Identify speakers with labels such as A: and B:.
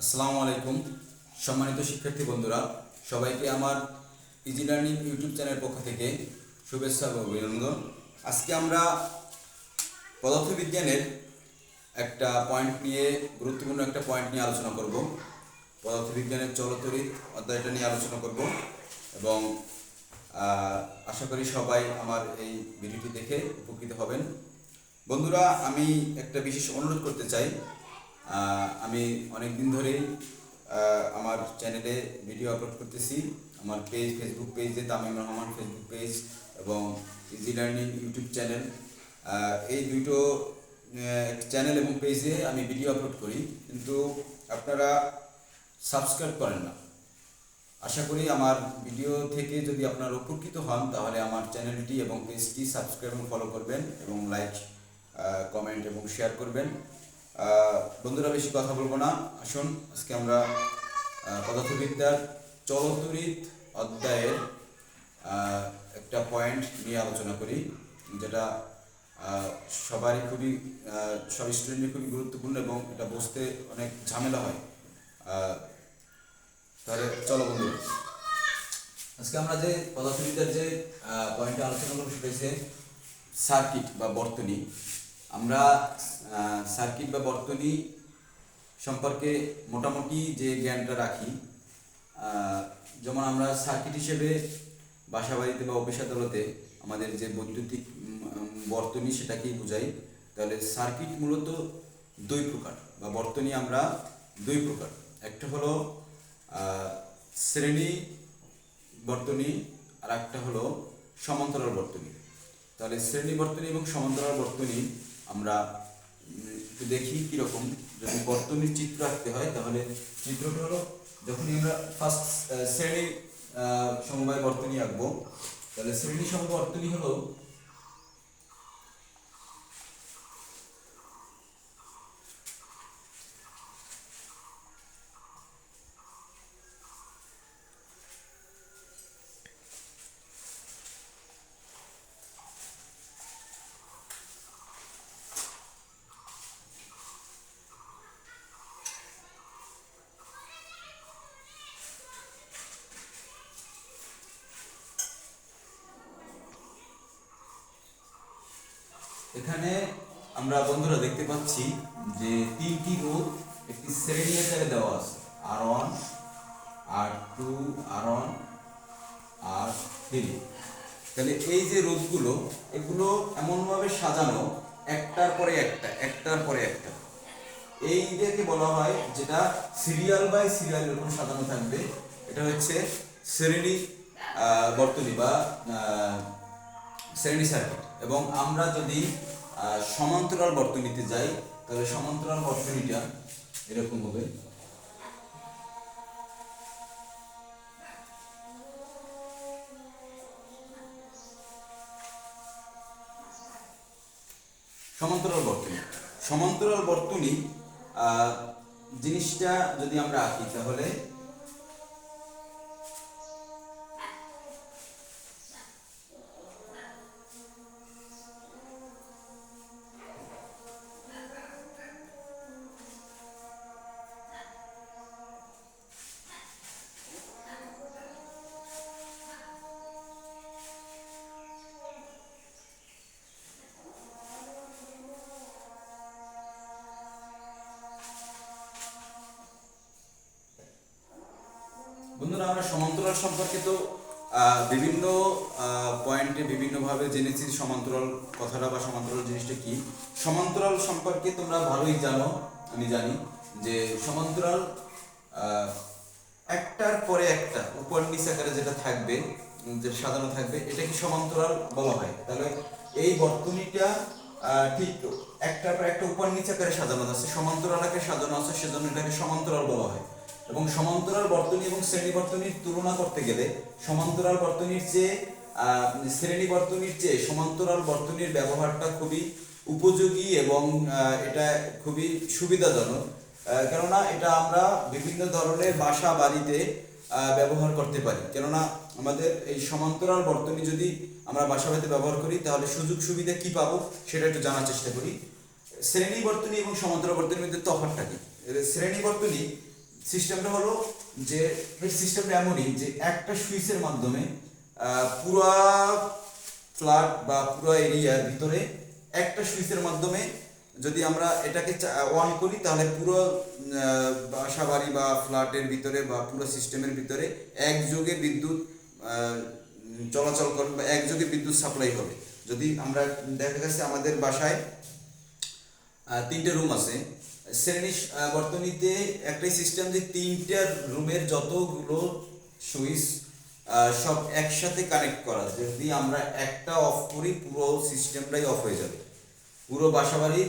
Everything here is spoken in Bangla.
A: আসসালামু আলাইকুম, সম্মানিত শিক্ষার্থী বন্ধুরা, সবাইকে আমার ইজি লার্নিং ইউটিউব চ্যানেল পক্ষ থেকে শুভেচ্ছা ও অভিনন্দন। আজকে আমরা পদার্থবিজ্ঞানের একটা পয়েন্ট নিয়ে, গুরুত্বপূর্ণ একটা পয়েন্ট নিয়ে আলোচনা করব। পদার্থবিজ্ঞানের চলতরিত অধ্যায়টা নিয়ে আলোচনা করব এবং আশা করি সবাই আমার এই ভিডিওটি দেখে উপকৃত হবেন। বন্ধুরা, আমি একটা বিশেষ অনুরোধ করতে চাই। আমি অনেক দিন ধরেই আমার চ্যানেলে ভিডিও আপলোড করতেছি। আমার পেজ ফেসবুক পেজে তামিম রহমান ফেসবুক পেজ এবং ইজি লার্নিং ইউটিউব চ্যানেল এই দুটো চ্যানেল এবং পেজে আমি ভিডিও আপলোড করি। কিন্তু আপনারা সাবস্ক্রাইব করেন না। আশা করি আমার ভিডিও থেকে যদি আপনারা উপকৃত হন, তাহলে আমার চ্যানেলটি এবং পেজটি সাবস্ক্রাইব এবং ফলো করবেন এবং লাইক কমেন্ট এবং শেয়ার করবেন। বন্ধুরা, বেশি কথা বলব না। আসুন, আজকে আমরা পদার্থবিদ্যার চলতরিত অধ্যায়ের একটা পয়েন্ট নিয়ে আলোচনা করি, যেটা সবারই খুবই সব স্টুডেন্টের খুবই গুরুত্বপূর্ণ এবং এটা বুঝতে অনেক ঝামেলা হয়। তাহলে চলো বন্ধু আজকে আমরা যে পদার্থবিদ্যার যে পয়েন্টটা আলোচনা করব, সেটা হচ্ছে সার্কিট বা বর্তনী। আমরা সার্কিট বা বর্তনী সম্পর্কে মোটামুটি যে জ্ঞানটা রাখি যেমন আমরা সার্কিট হিসেবে বাসা বাড়িতে বা অফিস আদালতে আমাদের যে বৈদ্যুতিক বর্তনী সেটাকেই বোঝাই, তাহলে সার্কিট মূলত দুই প্রকার বা বর্তনী আমরা দুই প্রকার। একটা হলো শ্রেণি বর্তনী আর একটা হলো সমান্তরাল বর্তনী। তাহলে শ্রেণি বর্তনী এবং সমান্তরাল বর্তনী আমরা একটু দেখি কীরকম। যদি বর্তনীর চিত্র আঁকতে হয়, তাহলে চিত্রটা হলো, যখনই আমরা ফার্স্ট শ্রেণি সমবায় বর্তনী আঁকবো, তাহলে শ্রেণি সমবায় বর্তনী হলো এখানে আমরা বন্ধুরা দেখতে পাচ্ছি যে তিনটি রোধ একটি শ্রেণি আকারে দেওয়া আছে। R one R two R one R three তাহলে এই যে রোধগুলো, এগুলো এমনভাবে সাজানো, একটার পরে একটা, একটার পরে একটা। এইটাকে বলা হয় যেটা সিরিয়াল বাই সিরিয়াল এরকম সাজানো থাকবে। এটা হচ্ছে শ্রেণি বর্তনী বা শ্রেণি সার্কিট এবং আমরা যদি সমান্তরাল বর্তনীতে যাই, তাহলে সমান্তরাল বর্তনীটা এরকম হবে। সমান্তরাল বর্তনী। সমান্তরাল বর্তনী জিনিসটা যদি আমরা আঁকি, তাহলে বন্ধুরা আমরা সমান্তরাল সম্পর্কে তো আহ, বিভিন্ন পয়েন্টে বিভিন্নভাবে জেনেছি সমান্তরাল কথাটা বা সমান্তরাল জিনিসটা কি। সমান্তরাল সম্পর্কে তোমরা ভালোই জানো আমি জানি যে সমান্তরাল একটার পরে একটা উপর নিচে আকারে যেটা থাকবে যে সাজানো থাকবে এটাকে সমান্তরাল বলা হয়? তাহলে এই বর্তনীটা ঠিক একটার পর একটা উপর নিচে আকারে সাজানো আছে সমান্তরাল আকারে সাজানো আছে সেজন্য এটাকে সমান্তরাল বলা হয়। এবং সমান্তরাল বর্তনী এবং শ্রেণি বর্তনীর তুলনা করতে গেলে সমান্তরাল বর্তনীর চেয়ে শ্রেণি বর্তনীর চেয়ে সমান্তরাল বর্তনীর ব্যবহারটা খুবই উপযোগী এবং এটা খুবই সুবিধাজনক। কেননা এটা আমরা বিভিন্ন ধরনের বাসা বাড়িতে ব্যবহার করতে পারি। কেননা আমাদের এই সমান্তরাল বর্তনী যদি আমরা বাসা বাড়িতে ব্যবহার করি, তাহলে সুযোগ সুবিধা কি পাবো সেটা একটু জানার চেষ্টা করি। শ্রেণি বর্তনী এবং সমান্তরাল বর্তনীর মধ্যে তফাৎটা কি? শ্রেণি বর্তনী সিস্টেমটা হলো যে সিস্টেমটা এমনই যে একটা সুইচের মাধ্যমে পুরা ফ্ল্যাট বা পুরো এরিয়ার ভিতরে একটা সুইচের মাধ্যমে যদি আমরা এটাকে অন করি, তাহলে পুরো বাসা বাড়ি বা ফ্ল্যাটের ভিতরে বা পুরো সিস্টেমের ভিতরে একযোগে বিদ্যুৎ চলাচল করবে বা একযোগে বিদ্যুৎ সাপ্লাই হবে। যদি আমরা দেখা গেছে আমাদের বাসায় তিনটে রুম আছে। শ্রেণি বর্তনীতে একটাই সিস্টেম যে তিনটা রুমের যতগুলো সুইচ সব একসাথে কানেক্ট করা, যদি আমরা একটা অফ করি, পুরো সিস্টেমটাই অফ হয়ে যাবে। পুরো বাসাবাড়ি